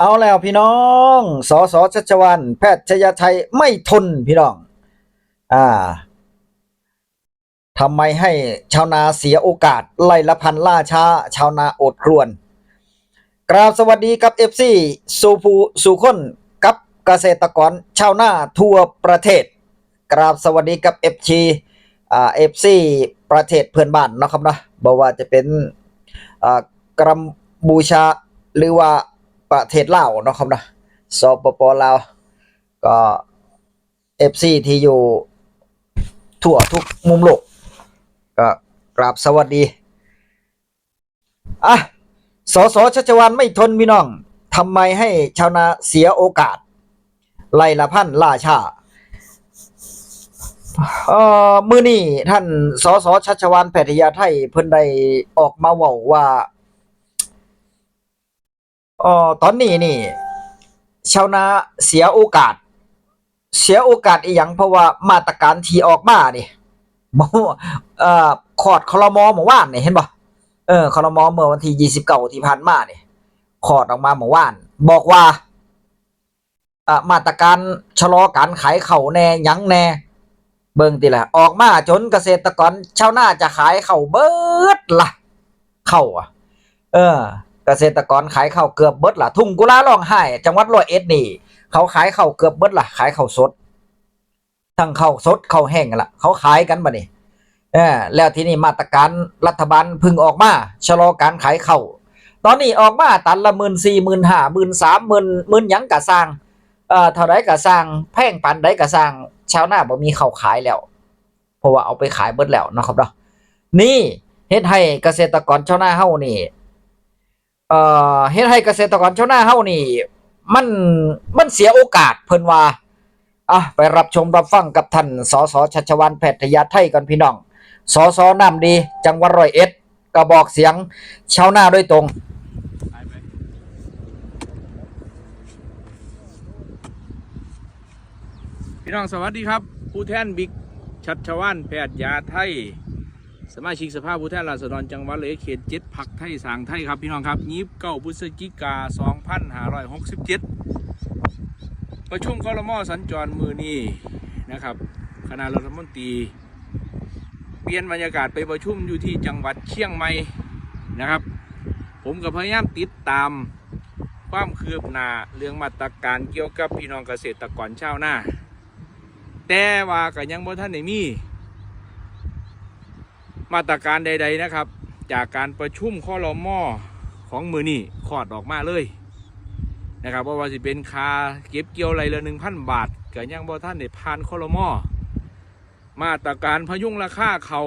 เอาแล้วพี่น้องสอสอชัชวัน แพทย์ชยชัยไม่ทนพี่น้อง อ่าทำไมให้ชาวนาเสียโอกาส ไล่ละพันล่าช้า ชาวนาอดครวน กราบสวัสดีกับเอฟซีสูภูสู่คนกับเกษตรกรชาวนาทั่วประเทศ กราบสวัสดีกับเอฟชีอ่าเอฟซีประเทศเพื่อนบ้านนะครับนะบอกว่าจะเป็นอ่ากัมพูชาหรือว่า ประเทศลาวเนาะครับนะสปปลาวก็เอฟซีที่อยู่ทั่วทุกมุมโลกก็กราบสวัสดี อะ สสชัชวานไม่ทนพี่น้องทำไมให้ชาวนาเสียโอกาส ไล่ละพันล่าชาเอ่อมือนี่ท่านสสชัชวานแพทยาไทยเพิ่นได้ออกมาว้าว่า อ่อตอนนี้นี่ ชาวนาเสียโอกาส เสียโอกาสอีหยังเพราะว่ามาตรการที่ออกมานี่บ่เอ่อขอดคลมเมื่อวานนี่เห็นบ่เออคลมเมื่อวันที่29ที่ผ่านมานี่ขอดออกมาเมื่อวาน บอกว่าอ่ามาตรการชะลอการขายเข่าวแน่หยังแน่เบิ่งติละออกมาจนเกษตรกรชาวนาจะขายเข่าวเบิดละเข่าวอะ เออ เกษตรกรขายข่าวเกือบเบิดละทุ่งกุลาร้องไห้จังหวัดร้อยเอ็ดนี่ เขาขายข่าวเกือบเบิดละขายข่าวสด ทั้งข้าวสดข้าวแห้งละเขาขายกันบ่นี่เออแล้วทีนี้มาตรการรัฐบาลพึ่งออกมาชะลอการขายข้าวตอนนี้ออกมาตันละหมื่นสี่หมื่นห้าหมื่นสามหมื่นหมื่นหยังกะสร้างเอ่อเท่าไรกะสร้างแพงปันใดกะสร้างชาวนาบ่มีข้าวขายแล้ว เพราะว่าเอาไปขายเบิดแล้วนะครับเนาะนี่เฮ็ดให้เกษตรกรชาวนาเฮานี่ เอ่อเฮ็ดให้เกษตรกรชาวนาเฮานี่ มันมันเสียโอกาสเพิ่นว่าอะไปรับชมรับฟังกับท่านสสชัชวานแพทยาไทยกันพี่น้องสสน้ำดี จังหวัดร้อยเอ็ดกระบอกเสียงชาวนาโดยตรงพี่น้องสวัสดีครับ ผู้แทนบิ๊กชัดชวานแพทย์ยาไทย สมาชิกสภาผู้แทนราษฎรจังหวัดเลยเขตเจ็ดพักไทยสางไทยครับพี่น้องครับยีบเก้าพฤศจิกา2567ประชุมคอรมอสัญจรมือนี้นะครับคณะรัฐมนตรี เปลี่ยนบรรยากาศไปประชุมอยู่ที่จังหวัดเชียงใหม่นะครับ ผมก็พยายามติดตามความคืบหน้าเรื่องมาตรการเกี่ยวกับพี่น้องเกษตรกรชาวนาแต่ว่าก็ยังบ่ท่านได้มี มาตรการใด ๆนะครับ จากการประชุมข้อรมอของมือนี่ขอดออกมาเลยนะครับเพราว่าสิเป็นคาเก็บเกี่ยวไรละหนึ่งพันบาทก็ยังบ่ท่านได้ผ่านข้อรมอมาตรการพยุงราคาเขา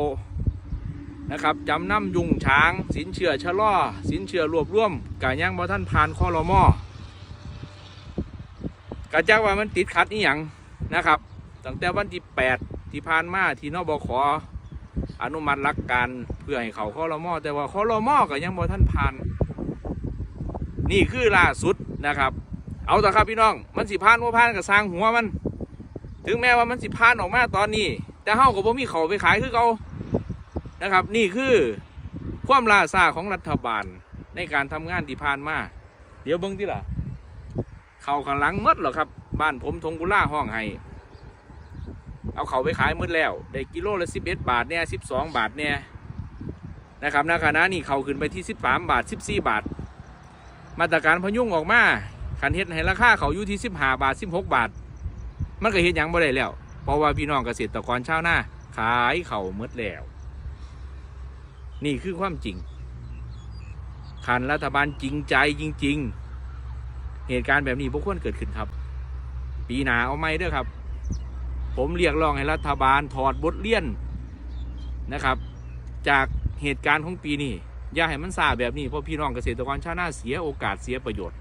นะครับจำนำยุงช้าง สินเชื่อชะลอสินเชื่อรวบรวมก็ยังบ่ท่านผ่านข้อรมอกระจักว่ามันติดขัดอีหยังนะครับตั้งแต่วันที่ 8 ที่ผ่านมาที่นบข อนุมัติหลักการเพื่อให้เขาข้อรมอแต่ว่าข้อรมอก็ยังบ่ท่านผ่าน นี่คือล่าสุดนะครับ เอาแต่ครับพี่น้อง มันสิผ่านว่าผ่านกับสร้างหัวมัน ถึงแม้ว่ามันสิผ่านออกมาตอนนี้ แต่เฮาก็บ่มีเขาไปขายคือเขานะครับ นี่คือความล่าซาของรัฐบาลในการทำงานที่ผ่านมาเดี๋ยวเบิ่งที่ล่ะ เขาข้างหลังมดเหรอครับ บ้านผมทงกุล่าห้องให้ เอาเขาไปขายหมดแล้ว ได้กิโลละสิบเอ็ดบาทเนี่ยสิบสองบาทเนี่ยนะครับณขณะนี้เขาขึ้นไปที่สิบสามบาทสิบสี่บาท มาตรการพยุงออกมาขันเฮ็ดให้ราคาเขาอยู่ที่สิบห้าบาทสิบหกบาท มันก็เฮ็ดยังบ่ได้แล้ว เพราะว่าพี่น้องเกษตรกรชาวนาขายเขาหมดแล้ว นี่คือความจริงขันรัฐบาลจริงใจจริง ๆ เหตุการณ์แบบนี้บ่ควรเกิดขึ้นครับ ปีหนาเอาไม่เด้อครับ ผมเรียกร้องให้รัฐบาลถอดบทเรียนนะครับ จากเหตุการณ์ของปีนี้อย่าให้มันซาแบบนี้เพราะพี่น้องเกษตรกรชาวนาเสียโอกาสเสียประโยชน์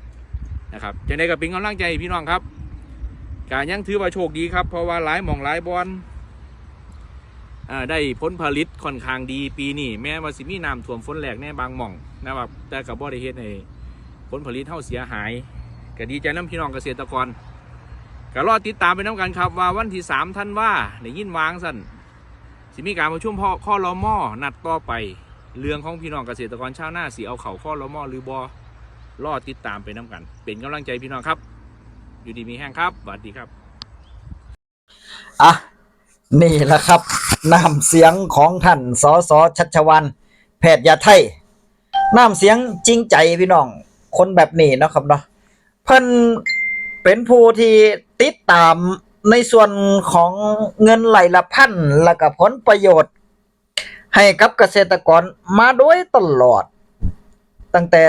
นะครับจะได้กับเป็นกำลังใจพี่น้องครับการยังถือว่าโชคดีครับ เพราะว่าหลายหมองหลายบอลได้ผลผลิตค่อนข้างดีปีนี้แม้ว่าสิมีน้ำท่วมฝนแหลกแน่บางหม่องนะครับแต่กับบ่ได้เฮ็ดให้ผลผลิตเท่าเสียหายก็ดีใจน้ำพี่น้องเกษตรกร ก็รอติดตามไปน้ำกันครับว่าวันที่สามท่านว่าในยินวางสั่นสิมีการประชุมพ่อข้อรอมอนัดต่อไป เรื่องของพี่น้องเกษตรกรชาวนาสีเอาเข่าข้อรอมอหรือบอรอติดตามไปน้กัน เป็นกำลังใจพี่น้องครับ อยู่ดีมีแห้งครับสวัสดีครับอะนี่แหละครับน้ำเสียงของท่านสอสอชัชวัน แพทย์ยาไทยน้ำเสียงจริงใจพี่น้อง คนแบบนี้นะครับเนาะเพิ่นเป็นผู้ที่ ติดตามในส่วนของเงินไหลละพันและก็ผลประโยชน์ ให้กับเกษตรกรมาโดยตลอด ตั้งแต่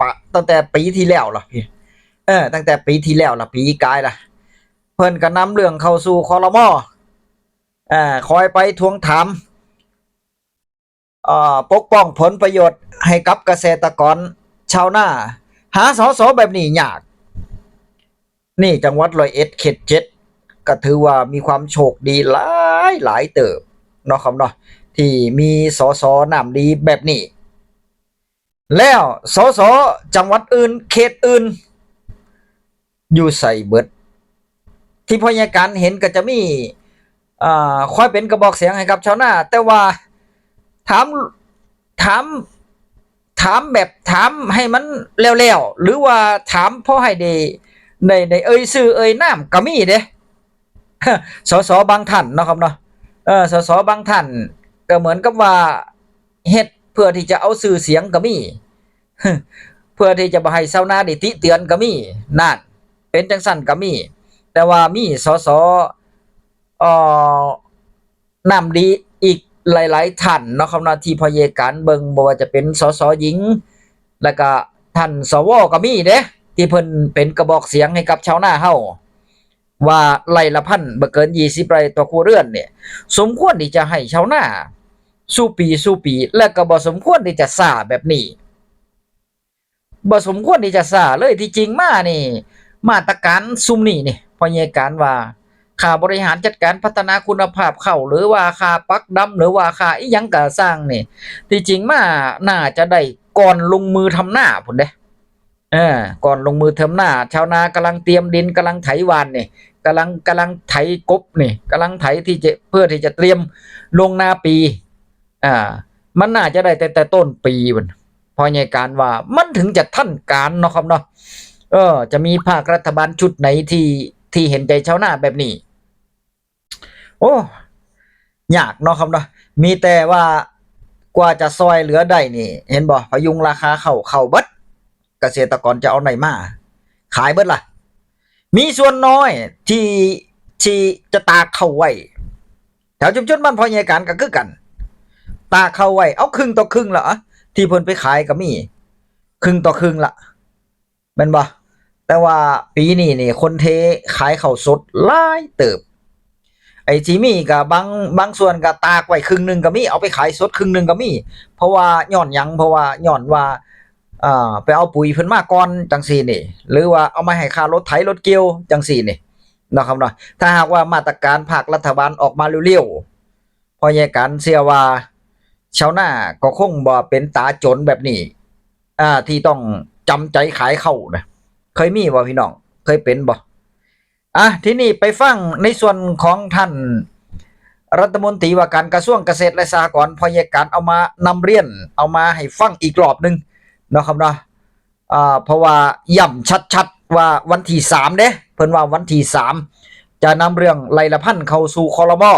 ปะตั้งแต่ปีที่แล้วล่ะพี่เออ ตั้งแต่ปีที่แล้วล่ะปีกายล่ะ เพิ่นก็นำเรื่องเข้าสู่คอรมออ่าคอยไปทวงถามอ่าปกป้องผลประโยชน์ให้กับเกษตรกรชาวนาหาสอสอแบบนี้ยาก นี่จังหวัดร้อยเอ็ดเขตเจ็ดก็ถือว่ามีความโชคดีหลายหลายเติบเนาะครับเนาะที่มีสอสอนามดีแบบนี้ แล้วสอสอจังหวัดอื่น เขตอื่น อยู่ใส่เบิด ที่พยาการเห็นก็จะมีอ่าคอยเป็นกระบอกเสียงให้กับชาวนาแต่ว่าถามถามถามแบบถามให้มันแล้วๆหรือว่าถามพราะให้ด้ ในในเอ่ยชื่อเอ่ยนามก็มีเด้สสบางท่านเนาะครับเนาะเออสสบางท่านก็เหมือนกับว่าเฮ็ดเพื่อที่จะเอาสื่อเสียงก็มีเพื่อที่จะบ่ให้ชาวนาได้ติเตือนก็มีนั่นเป็นจังซั่นก็มี แต่ว่ามีสสเอ่อนำดีอีกหลาย ๆ ท่านเนาะครับนาที่พยาการเบิงบ่ว่าจะเป็นสสหญิง แล้วก็ท่านสวก็มีเด้ ที่เพิ่นเป็นกระบอกเสียงให้กับชาวนาเฮาว่าไร่ละพันบ่เกิน20ไร่ต่อครัวเรือนเนี่ย สมควรที่จะให้ชาวนาสู้ปีสู้ปี และก็บ่สมควรที่จะซ่าแบบนี้บ่สมควรที่จะซ่าเลยที่จริงมานี่ มาตรการซุมนี้นี่พอเยการว่าค่าบริหารจัดการพัฒนาคุณภาพเข้าหรือว่าค่าปักดำหรือว่าค่าอีหยังก่อสร้างนี่ที่จริงมาน่าจะได้ก่อนลงมือทำหน้าพุ่นเด้ เออก่อนลงมือทำหน้า ชาวนากำลังเตรียมดินกำลังไถหวานนี่กำลังกำลังไถกบนี่กำลังไถที่จะเพื่อที่จะเตรียมลงนาปี อ่า มันน่าจะได้แต่แต่ต้นปีพุ่นพอใหญ่การว่ามันถึงจะทันการเนาะครับเนาะเออ จะมีภาครัฐบาลชุดไหนที่ที่เห็นใจชาวนาแบบนี้ โอ้ยากเนาะครับเนาะมีแต่ว่ากว่าจะซอยเหลือได้นี่ เห็นบ่พยุงราคาเข้าเข้าบิด เกษตรกรจะเอาไหนมา ขายเบิดล่ะ มีส่วนน้อยที่ที่จะตากเข้าไว้แถวชุมชนบ้านพ่อใหญ่การก็คือกัน ตากเข้าไว้เอาครึ่งต่อครึ่งละที่เพิ่นไปขายก็มีครึ่งต่อครึ่งละแม่นบ่แต่ว่าปีนี้นี่คนเทขายข้าวสดหลายเติบ ไอ้ที่มีก็บางบางส่วนก็ตากไว้ครึ่งหนึงก็มีเอาไปขายสดครึ่งหนึงก็มี เพราะว่าย้อนยังเพราะว่าย้อนว่า อ่าไปเอาปุ๋ยเพิ่นมาก่อนจังซี่นี่ หรือว่าเอามาให้ค่ารถไถรถเกี่ยวจังซี่นี่นาะครับเนาะถ้าหากว่ามาตรการภาครัฐบาลออกมาเร็วๆพอแยกกันเสียว่าชาวนาก็คงบ่เป็นตาจนแบบนี้ อ่า ที่ต้องจำใจขายเข้านะเคยมีบ่พี่น้องเคยเป็นบ่อะที่นี่ไปฟังในส่วนของท่านรัฐมนตรีว่าการกระทรวงเกษตรและสหกรณ์พอยการเอามานำเรียนเอามาให้ฟังอีกรอบหนึ่ง เนาะครับเนาะอ่าเพราะว่าย่ำชัดๆว่าวันที่สามเด้เพิ่นว่าวันที่สามจะนำเรื่องไลละพันเข้าสู่คอรมอ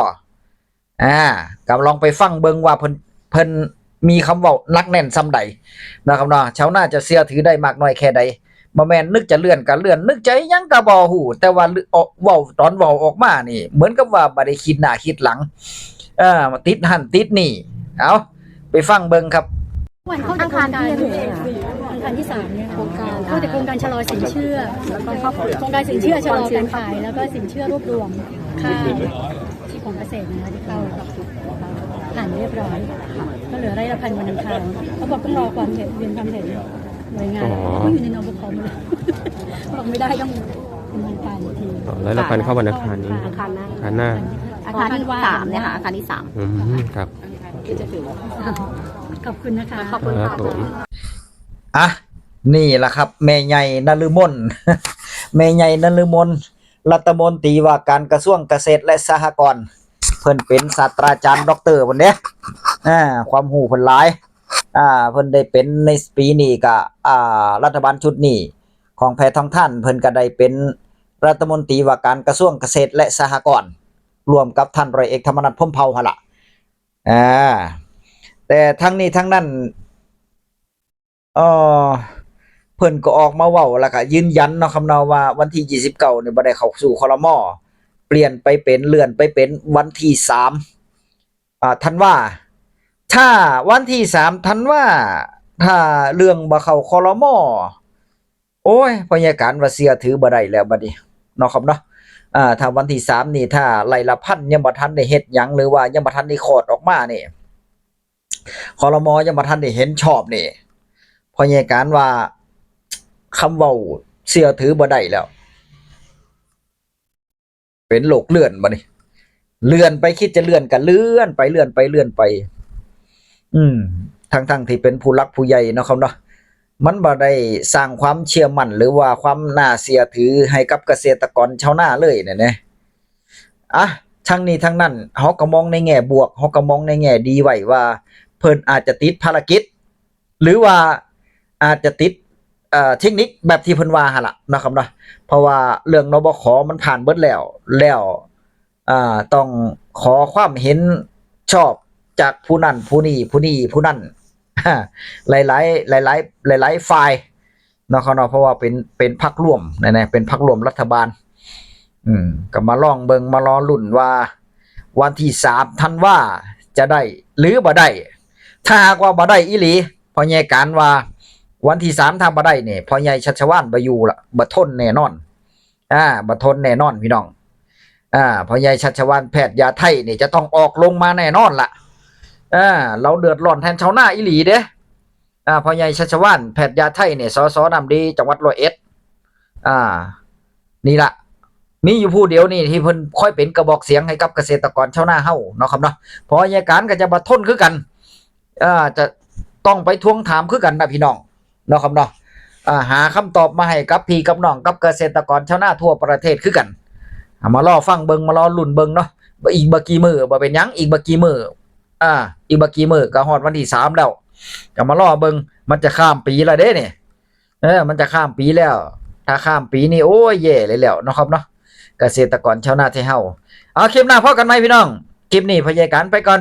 อ่ากับลองไปฟังเบิงว่าเพิ่นเพิ่นมีคำเว้านักแน่นซำใดนะครับเนาะชาวนาจะเสียถือได้มากน้อยแค่ใดบ่แม่นนึกจะเลื่อนก็เลื่อน นึกใจยังก็บ่ฮู้แต่ว่าเว้าตอนเว้าออกมานี่ เหมือนกับว่าบ่ได้คิดหน้าคิดหลัง เออมาติดหันติดนี่ เอาไปฟังเบิ่งครับ วันเข้าแต่โครงการเนี่ยอังคารที่สามเนี่ยโครงการเข้าแต่โครงการชะลอสินเชื่อแล้วก็โครงการสินเชื่อชะลอการขาย แล้วก็สินเชื่อรวบรวมค่าที่ของเกษตรนะคะที่เข้าผ่านเรียบร้อยก็เหลือไร่ละพันวันอังคารเขาบอกต้องรอความเห็นเรียนความเห็นหน่วยงานเขาอยู่ในนบคหมดเลยบอกไม่ได้ต้องดำเนินการอีกทีอ๋อแล้วละพันเข้าวันอังคารนี้อาคารหน้าอังคารหน้าอาคารที่สามเนี่ยค่ะอาคารที่สามอืมครับ ขอบคุณนะคะครับผมอะนี่แหละครับ แม่ใหญ่นฤมลแม่ใหญ่นฤมลรัฐมนตรีว่าการกระทรวงเกษตรและสหกรณ์เพิ่นเป็นศาสตราจารย์ด็อกเตอร์พุ่นเด้อ่าความหูเพิ่นหลายอ่าเพิ่นได้เป็นในปีนี้ก็อ่ารัฐบาลชุดนี้ของแพทองท่านเพิ่นก็ได้เป็นรัฐมนตรีว่าการกระทรวงเกษตรและสหกรณ์รวมกับท่านร้อยเอกธรรมนัฐพรหมเผ่าหั่นล่ะอ่า แต่ทั้งนี้ทั้งนั้นเออเพิ่นก็ออกมาเว้าแล้วก็ยืนยันเนาะครับเนาว่าวันที่ 29นี่ยบ่ได้เข้าสู่ครมเปลี่ยนไปเป็นเลื่อนไปเป็นวันที่3อ่าธันวาถ้าวันที่สามธันว่าถ้าเรื่องบ่เข้าคอรมอโอ้ยพยาการว่าเสียถือบ่ได้แล้วบัดนี้เนาะครับเนาะอ่าถ้าวันที่สามนี่ถ้าไล่ละพันยังบ่ทันได้เฮ็ดหยังหรือว่ายังบ่ทันได้คลอดออกมานี่ คอรมอยังบ่ทันได้เห็นชอบนี่พยาการว่าคำเว้าเสียถือบ่ได้แล้ว เป็นโลกเลื่อนบัดนี้เลื่อนไปคิดจะเลื่อนก็เลื่อนไปเลื่อนไปเลื่อนไป อืมทั้งทั้งที่เป็นผู้รักผู้ใหญ่เนาะครับเนาะมันบ่ได้สร้างความเชื่อมั่นหรือว่าความน่าเชื่อถือให้กับเกษตรกรชาวนาเลยเนี่ยนะอะทั้งนี้ทั้งนั้นเฮาก็มองในแง่บวกเฮาก็มองในแง่ดีไว้ว่า เพิ่นอาจจะติดภารกิจ หรือว่าอาจจะติดเอ่อเทคนิคแบบที่เพิ่นว่าหละนะครับเนาะเพราะว่าเรื่องนบขมันผ่านเบิดแล้วแล้วอ่าต้องขอความเห็นชอบจากผู้นั้นผู้นี้ผู้นี้ผู้นั้นหลายหลายหลายหลายหลายหลายฝ่ายนาะเขาเนาะเพราะว่าเป็นเป็นพักร่วมแน่ๆเป็นพักร่วมรัฐบาล อืมก็มาลองเบิงมารอลุ่นว่า วันที่สามท่านว่าจะได้หรือบ่ได้ ถ้าหากว่าบ่ได้อีหลีพอใหญ่การว่า วันที่สามถ้าบ่ได้เนี่ยพอใหญ่ชัชวานบ่อยู่ละบ่ทนแน่นอน อ่าบ่ทนแน่นอนพี่น้อง อ่าพอใหญ่ชัชวานแพทย์ยาไทยเนี่ยจะต้องออกลงมาแน่นอนละอ่าเราเดือดร้อนแทนชาวนาอีหลีเด้อ่าพ่อใหญ่ชัชวานแพทย์ยาไทยเนี่ยสอสอนำดีจังหวัดร้อยเอ็ด อ่า นี่ละมีอยู่ผู้เดียวนี่ที่เพิ่นค่อยเป็นกระบอกเสียงให้กับเกษตรกรชาวนาเฮาเนาะครับเนาะพราะยายการก็จะบัทนคือกัน อ่าจะต้องไปทวงถามคือกันนะพี่น้องเนาะครับเนาะอ่าหาคำตอบมาให้กับพี่กับน้องกับเกษตรกรชาวนาทั่วประเทศคือกันอ่ามารอฟังเบิงมารอลุ่นเบิงเนาะอีกบ่กี่มือบ่เป็นยังอีกบ่กี่มืออ่า อีกบักกี่มือก็ฮอดวันที่สามแล้วก็มารอเบิงมันจะข้ามปีแล้วเด้เนี่ยเออมันจะข้ามปีแล้ว ถ้าข้ามปีนี่โอ้ยแย่เลยแล้วนะครับเนาะเกษตรกรชาวนาไทยเฮาเอาคลิปหน้าพบกันไหมพี่น้องคลิปนี้พยาการไปก่อน